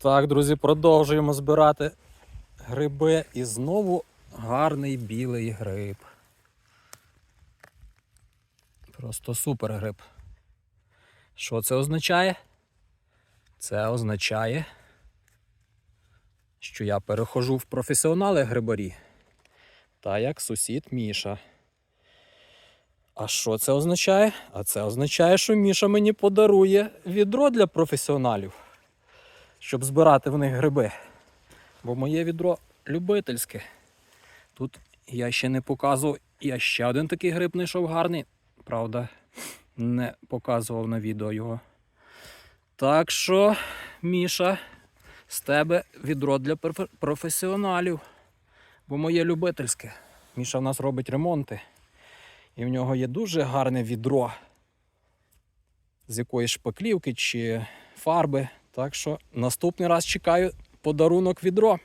Так, друзі, продовжуємо збирати гриби. І знову гарний білий гриб. Просто супер гриб. Що це означає? Це означає, що я перехожу в професіонали грибарі. Та як сусід Міша. А що це означає? А це означає, що Міша мені подарує відро для професіоналів, щоб збирати в них гриби. Бо моє відро любительське. Тут я ще не показував, я ще один такий гриб знайшов гарний. Правда, не показував на відео його. Так що, Міша, з тебе відро для професіоналів. Бо моє любительське. Міша в нас робить ремонти. І в нього є дуже гарне відро з якоїсь шпаклівки чи фарби. Так що наступний раз чекаю подарунок відро.